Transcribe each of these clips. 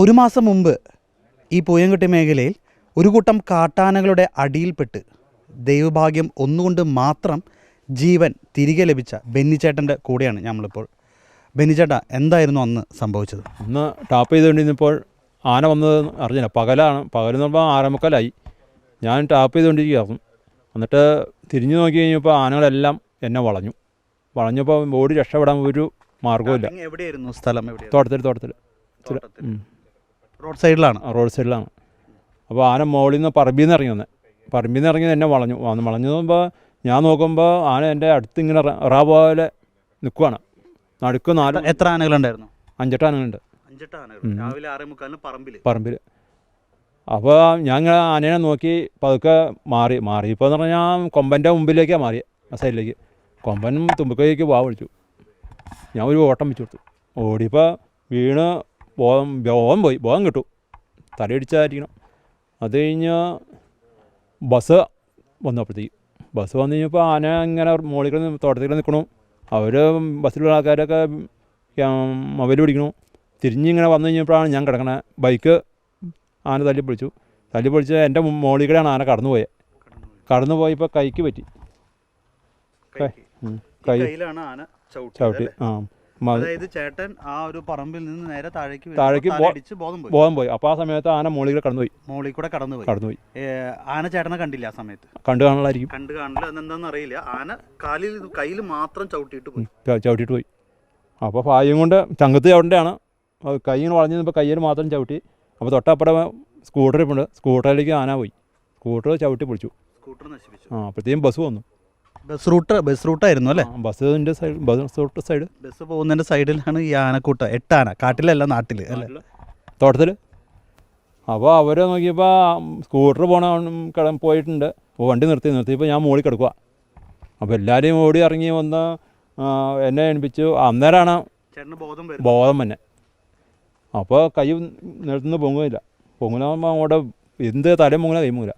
ഒരു മാസം മുമ്പ് ഈ പൂയംകുട്ടി മേഖലയിൽ ഒരു കൂട്ടം കാട്ടാനകളുടെ അടിയിൽപ്പെട്ട് ദൈവഭാഗ്യം ഒന്നുകൊണ്ട് മാത്രം ജീവൻ തിരികെ ലഭിച്ച ബെന്നിച്ചേട്ടന്റെ കൂടെയാണ് നമ്മളിപ്പോൾ. ബെന്നിച്ചേട്ട എന്തായിരുന്നു അന്ന് സംഭവിച്ചത്? അന്ന് ടാപ്പ് ചെയ്തുകൊണ്ടിരുന്നപ്പോൾ ആന വന്നത് അറിഞ്ഞില്ല. പകലാണ്. പകലെന്ന് പറയുമ്പോൾ ആരമുക്കലായി ഞാൻ ടാപ്പ് ചെയ്തുകൊണ്ടിരിക്കുകയായിരുന്നു. എന്നിട്ട് തിരിഞ്ഞു നോക്കി കഴിഞ്ഞപ്പോൾ ആനകളെല്ലാം എന്നെ വളഞ്ഞു. വളഞ്ഞപ്പോൾ ഓടി രക്ഷപ്പെടാൻ ഒരു മാർഗവുമില്ല. ടാപ്പിംഗ് എവിടെയായിരുന്നു? സ്ഥലം തോട്ടത്തിൽ തോട്ടത്തിൽ. റോഡ് സൈഡിലാണ്. റോഡ് സൈഡിലാണ്. അപ്പോൾ ആന മുകളിൽ നിന്ന് പറമ്പിൽ നിന്ന് ഇറങ്ങി വന്നെ പറമ്പിൽ നിന്ന് ഇറങ്ങി എന്നെ വളഞ്ഞു. വന്ന് വളഞ്ഞു നോക്കുമ്പോൾ ഞാൻ നോക്കുമ്പോൾ ആന എന്റെ അടുത്ത് ഇങ്ങനെ റാ പോലെ നിൽക്കുവാണ് നടുക്ക് നാല് എത്ര ആനകളുണ്ടായിരുന്നു? അഞ്ചെട്ട് ആനകളുണ്ട്. അഞ്ചെട്ട് ആനകൾ രാവിലെ ആറേ മുക്കാലിന് പറമ്പിൽ പറമ്പിൽ അപ്പോൾ ഞാൻ ഇങ്ങനെ ആനേനെ നോക്കി പതുക്കെ മാറി. മാറി ഇപ്പോൾ എന്ന് പറഞ്ഞാൽ കൊമ്പന്റെ മുമ്പിലേക്കാണ് മാറി ആ സൈഡിലേക്ക്. കൊമ്പൻ തുമ്പിക്കൈക്ക് വാ വിളിച്ചു. ഞാൻ ഒരു ഓട്ടം വെച്ച് കൊടുത്തു. ഓടിയപ്പോൾ വീണ് ബോധം ബോധം പോയി ബോധം കിട്ടും. തലയിടിച്ചായിരിക്കണം. അത് കഴിഞ്ഞ് ബസ് വന്നപ്പോഴത്തേക്ക്. ബസ് വന്നു കഴിഞ്ഞപ്പോൾ ആന ഇങ്ങനെ മുകളിൽ കിടന്ന് തോട്ടത്തിൽ നിൽക്കണു. അവർ ബസ്സിലുള്ള ആൾക്കാരൊക്കെ മൊബൈൽ പിടിക്കണു. തിരിഞ്ഞിങ്ങനെ വന്നു കഴിഞ്ഞപ്പോഴാണ് ഞാൻ കിടക്കണത് ബൈക്ക് ആന തല്ലി പിടിച്ചു തല്ലി പിടിച്ച് എന്റെ മുകളിൽ കൂടെയാണ് ആന കടന്നു പോയത് കടന്നു പോയപ്പോൾ കൈക്ക് പറ്റി. കൈ ചവിട്ടി. ആ. അതായത് ചേട്ടൻ ആ ഒരു പറമ്പിൽ നിന്ന് നേരെ താഴേക്ക് താഴേക്ക് ബോധം പോയി. അപ്പൊ ആ സമയത്ത് ആന മോളിൽ കൂടെ കടന്നുപോയി. മോളിൽ കൂടെ കടന്നുപോയി. കടന്നുപോയി. ആന ചേട്ടനെ കണ്ടില്ല ആ സമയത്ത്. കണ്ടു കാണലായിരിക്കും കണ്ടു കാണില്ല അതെന്താന്ന് അറിയില്ല. ആന കാലിൽ കയ്യിൽ മാത്രം ചവിട്ടിയിട്ട് പോയി. ചവിട്ടിട്ട് ചവിട്ടിയിട്ട് പോയി. അപ്പോൾ ഭാഗ്യം കൊണ്ട് ചങ്കത്ത് ചവിട്ടേണ്ടാണ് കൈ ഇങ്ങനെ വളഞ്ഞു നിന്നപ്പോൾ കയ്യിൽ മാത്രം ചവിട്ടി. അപ്പോൾ തൊട്ടപ്പുറം സ്കൂട്ടർ ഇപ്പോൾ സ്കൂട്ടറിലേക്ക് ആന പോയി. സ്കൂട്ടർ ചവിട്ടി പൊളിച്ചു. സ്കൂട്ടർ നശിപ്പിച്ചു. ആ അപ്പോഴത്തേക്കും ബസ് വന്നു. ബസ് റൂട്ട് ബസ് റൂട്ടായിരുന്നു അല്ലേ? ബസ്സിന്റെ side bus route side bus പോകുന്നതിന്റെ സൈഡിലാണ് ഈ ആനക്കൂട്ട. എട്ടാന കാട്ടിലല്ല നാട്ടിൽ അല്ലേ? തോട്ടത്തിൽ അപ്പോൾ അവർ നോക്കിയപ്പോൾ സ്കൂട്ടർ പോണ കട പോയിട്ടുണ്ട്. അപ്പോൾ വണ്ടി നിർത്തി നിർത്തിയപ്പോൾ ഞാൻ മുകളിൽ കിടക്കുക അപ്പോൾ എല്ലാവരെയും ഓടി ഇറങ്ങി വന്ന് എന്നെ എണിപ്പിച്ചു അന്നേരമാണ് ബോധം തന്നെ അപ്പോൾ കൈ നിലത്തുനിന്ന് പൊങ്ങുകയില്ല. പൊങ്ങുമ്പോൾ അങ്ങോട്ട് എന്ത് തലയും പൊങ്ങില്ല കൈ പൊങ്ങില്ല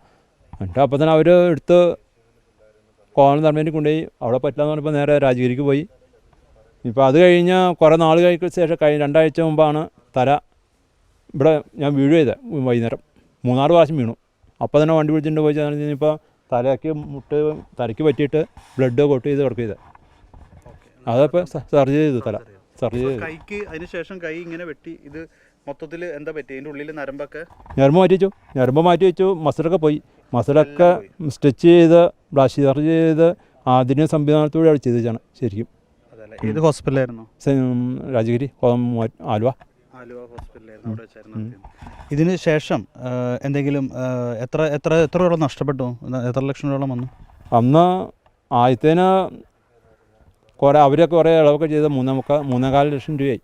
എന്നിട്ട് അപ്പോൾ തന്നെ അവർ എടുത്ത് കോളം തറമേറ്റി കൊണ്ടുപോയി. അവിടെ പറ്റില്ലെന്ന് പറഞ്ഞപ്പോൾ നേരെ രാജഗിരിക്ക് പോയി. ഇപ്പോൾ അത് കഴിഞ്ഞ കുറേ നാൾ കഴിഞ്ഞ ശേഷം കഴിഞ്ഞ രണ്ടാഴ്ച മുമ്പാണ് തല ഇവിടെ ഞാൻ വീഴു ചെയ്തത് വൈകുന്നേരം. മൂന്നാർ പ്രാവശ്യം വീണു. അപ്പോൾ തന്നെ വണ്ടി പിടിച്ചിട്ട് പോയി ചെന്നു ഇപ്പോൾ തലയ്ക്ക് മുട്ട് തലയ്ക്ക് പറ്റിയിട്ട് ബ്ലഡ് കൊട്ട് ചെയ്ത് കിടക്കുക ചെയ്തത്. അതപ്പോൾ സർജറി ചെയ്തു തല. സർജറി ചെയ്തു. കൈക്ക് അതിനുശേഷം കൈ ഇങ്ങനെ വെട്ടി ഇത് മൊത്തത്തിൽ എന്താ പറ്റി അതിന്റെ ഉള്ളിൽ നരമ്പൊക്കെ ഞരമ്പ് മാറ്റി വെച്ചു. ഞരമ്പ് മാറ്റി വെച്ചു. മസിലൊക്കെ പോയി. മസിലൊക്കെ സ്റ്റിച്ച് ചെയ്ത് ബ്ലാഷ് ചാർജ് ചെയ്ത് ആധുനിക സംവിധാനത്തോടെ അവിടെ ചെയ്തതാണ് ശരിക്കും. അതല്ലേ? ഏത് ഹോസ്പിറ്റലായിരുന്നു രാജഗിരി ആലുവ. ആലുവ ഹോസ്പിറ്റലായിരുന്നു അവിടെ വെച്ചായിരുന്നു നടത്തിയത്. ഇതിന് ശേഷം എന്തെങ്കിലും എത്ര എത്ര എത്ര രൂപ നഷ്ടപ്പെട്ടു? എത്ര ലക്ഷം രൂപ വന്നു? അന്ന് ആദ്യത്തേന് കുറേ അവരൊക്കെ കുറേ ഇളവൊക്കെ ചെയ്ത് മൂന്നേ മുക്കാ മൂന്നേകാൽ ലക്ഷം രൂപയായി.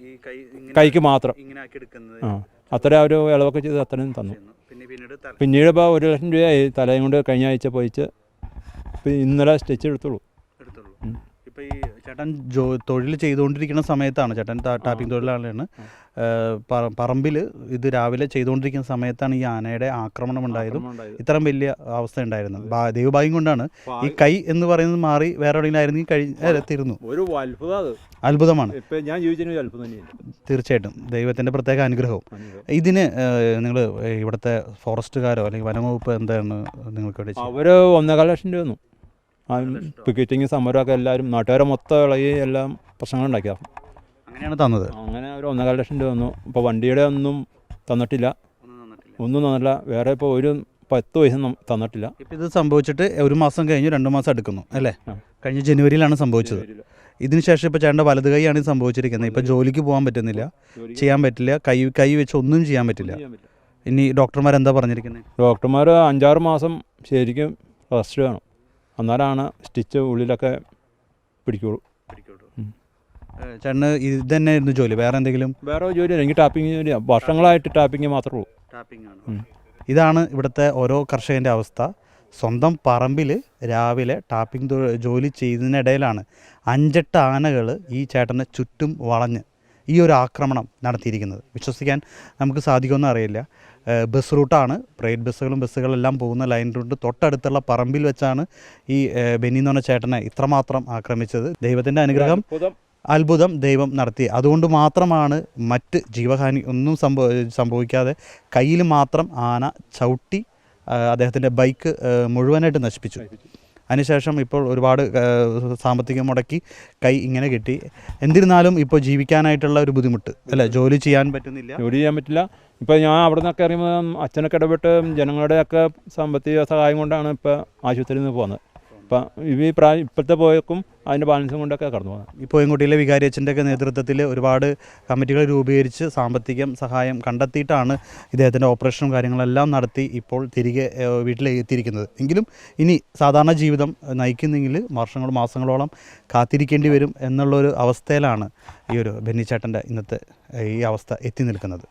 ഈ കൈ കൈക്ക് മാത്രം. ഇങ്ങനെ ആക്കി എടുക്കുന്നത് ആ അത്ര അവർ ഇളവൊക്കെ ചെയ്ത് അത്രയും തന്നു. പിന്നെ പിന്നീട് തല- പിന്നീട് ഇപ്പോൾ ഒരു ലക്ഷം രൂപയായി തലയും കൊണ്ട് കഴിഞ്ഞ ആഴ്ച പോയിച്ച് ഇപ്പം ഇന്നലെ സ്റ്റിച്ച് എടുത്തുള്ളൂ. എടുത്തുള്ളൂ. ഈ ചേട്ടൻ ജോ തൊഴിൽ ചെയ്തുകൊണ്ടിരിക്കുന്ന സമയത്താണ് ചേട്ടൻ ടാപ്പിംഗ് തൊഴിലാളിയാണ്. പറമ്പിൽ ഇത് രാവിലെ ചെയ്തുകൊണ്ടിരിക്കുന്ന സമയത്താണ് ഈ ആനയുടെ ആക്രമണം ഉണ്ടായതും ഇത്രയും വലിയ അവസ്ഥ ഉണ്ടായിരുന്നത്. ദൈവഭാഗ്യം കൊണ്ടാണ്. ഈ കൈ എന്ന് പറയുന്നത് മാറി വേറെ എവിടെയെങ്കിലും ആയിരുന്നെങ്കിൽ തീർന്നു ഒരു അത്ഭുതം അത്ഭുതമാണ്. ഞാൻ തീർച്ചയായിട്ടും. ദൈവത്തിന്റെ പ്രത്യേക അനുഗ്രഹവും. ഇതിന് നിങ്ങൾ ഇവിടുത്തെ ഫോറസ്റ്റുകാരോ അല്ലെങ്കിൽ വനംവകുപ്പ് എന്താണ് നിങ്ങൾക്ക്? അവർ ഒന്നേകാൽ ലക്ഷം രൂപ പിക്കറ്റിങ് സമരമൊക്കെ എല്ലാവരും നാട്ടുകാരെ മൊത്തം ഇളകി എല്ലാം പ്രശ്നങ്ങളുണ്ടാക്കിയതാണ് അങ്ങനെയാണ് തന്നത്. അങ്ങനെ ഒരു ഒന്നേകാൽ ലക്ഷം രൂപ തന്നു ഇപ്പോൾ വണ്ടിയുടെ ഒന്നും തന്നിട്ടില്ല. ഒന്നും തന്നില്ല വേറെ ഇപ്പോൾ ഒരു പത്ത് പൈസ തന്നിട്ടില്ല. ഇപ്പം ഇത് സംഭവിച്ചിട്ട് ഒരു മാസം കഴിഞ്ഞ് രണ്ട് മാസം എടുക്കുന്നു അല്ലേ? കഴിഞ്ഞ ജനുവരിയിലാണ് സംഭവിച്ചത്. ഇതിനുശേഷം ഇപ്പോൾ ചേട്ടന്റെ വലത് കൈയാണ് ഇത് സംഭവിച്ചിരിക്കുന്നത്. ഇപ്പോൾ ജോലിക്ക് പോകാൻ പറ്റുന്നില്ല. ചെയ്യാൻ പറ്റില്ല. കൈ കൈ വെച്ച് ഒന്നും ചെയ്യാൻ പറ്റില്ല. ഇനി ഡോക്ടർമാർ എന്താ പറഞ്ഞിരിക്കുന്നത് ഡോക്ടർമാർ അഞ്ചാറ് മാസം ശരിക്കും റെസ്റ്റ് വേണം. അന്നേരമാണ് സ്റ്റിച്ച് ഉള്ളിലൊക്കെ പിടിക്കുള്ളൂ. ചേട്ടന് ഇത് തന്നെയായിരുന്നു ജോലി വേറെ എന്തെങ്കിലും? വേറെ ജോലി എനിക്ക് ടാപ്പിംഗ് ജോലിയാണ് വർഷങ്ങളായിട്ട് ടാപ്പിംഗ് മാത്രമേ ഉള്ളൂ. ടാപ്പിംഗ് ആണ്. ഇതാണ് ഇവിടുത്തെ ഓരോ കർഷകന്റെ അവസ്ഥ. സ്വന്തം പറമ്പിൽ രാവിലെ ടാപ്പിംഗ് ജോലി ചെയ്യുന്നതിനിടയിലാണ് അഞ്ചെട്ട് ആനകൾ ഈ ചേട്ടനെ ചുറ്റും വളഞ്ഞ് ഈ ഒരു ആക്രമണം നടത്തിയിരിക്കുന്നത്. വിശ്വസിക്കാൻ നമുക്ക് സാധിക്കുമെന്ന് അറിയില്ല. ബസ് റൂട്ടാണ് പ്രൈവറ്റ് ബസ്സുകളും ബസ്സുകളെല്ലാം പോകുന്ന ലൈൻ റൂട്ട് തൊട്ടടുത്തുള്ള പറമ്പിൽ വെച്ചാണ് ഈ ബെന്നിന്ന് ബെന്നി എന്ന് പറഞ്ഞ ചേട്ടനെ ഇത്രമാത്രം ആക്രമിച്ചത്. ദൈവത്തിന്റെ അനുഗ്രഹം അത്ഭുതം. ദൈവം നടത്തി. അതുകൊണ്ട് മാത്രമാണ് മറ്റ് ജീവഹാനി ഒന്നും സംഭവ സംഭവിക്കാതെ കയ്യിൽ മാത്രം ആന ചവിട്ടി അദ്ദേഹത്തിന്റെ ബൈക്ക് മുഴുവനായിട്ട് നശിപ്പിച്ചു. അതിനുശേഷം ഇപ്പോൾ ഒരുപാട് സാമ്പത്തികം മുടക്കി കൈ ഇങ്ങനെ കിട്ടി. എന്നിരുന്നാലും ഇപ്പോൾ ജീവിക്കാനായിട്ടുള്ള ഒരു ബുദ്ധിമുട്ട് അല്ലേ? ജോലി ചെയ്യാൻ പറ്റുന്നില്ല. ജോലി ചെയ്യാൻ പറ്റില്ല. ഇപ്പോൾ ഞാൻ അവിടെ നിന്നൊക്കെ അറിയുമ്പോൾ അച്ഛനൊക്കെ ഇടപെട്ട് ജനങ്ങളുടെയൊക്കെ സാമ്പത്തിക സഹായം കൊണ്ടാണ് ഇപ്പോൾ ആശുപത്രിയിൽ നിന്ന് പോകുന്നത് ഇപ്പം ഈ പ്രായം ഇപ്പോഴത്തെ പോയക്കും അതിന്റെ ബാലൻസും കൊണ്ടൊക്കെ കടന്നു പോകുന്നത് ഈ പോയൻകുട്ടിയിലെ വികാരി അച്ഛന്റെ ഒക്കെ നേതൃത്വത്തിൽ ഒരുപാട് കമ്മിറ്റികൾ രൂപീകരിച്ച് സാമ്പത്തികം സഹായം കണ്ടെത്തിയിട്ടാണ് ഇദ്ദേഹത്തിന്റെ ഓപ്പറേഷനും കാര്യങ്ങളെല്ലാം നടത്തി ഇപ്പോൾ തിരികെ ഏഹ്, വീട്ടിലെത്തിയിരിക്കുന്നത്. എങ്കിലും ഇനി സാധാരണ ജീവിതം നയിക്കുന്നെങ്കിൽ വർഷങ്ങൾ മാസങ്ങളോളം കാത്തിരിക്കേണ്ടി വരും എന്നുള്ളൊരു അവസ്ഥയിലാണ് ഈ ഒരു ബെന്നിച്ചേട്ടന്റെ ഇന്നത്തെ ഈ അവസ്ഥ എത്തി നിൽക്കുന്നത്.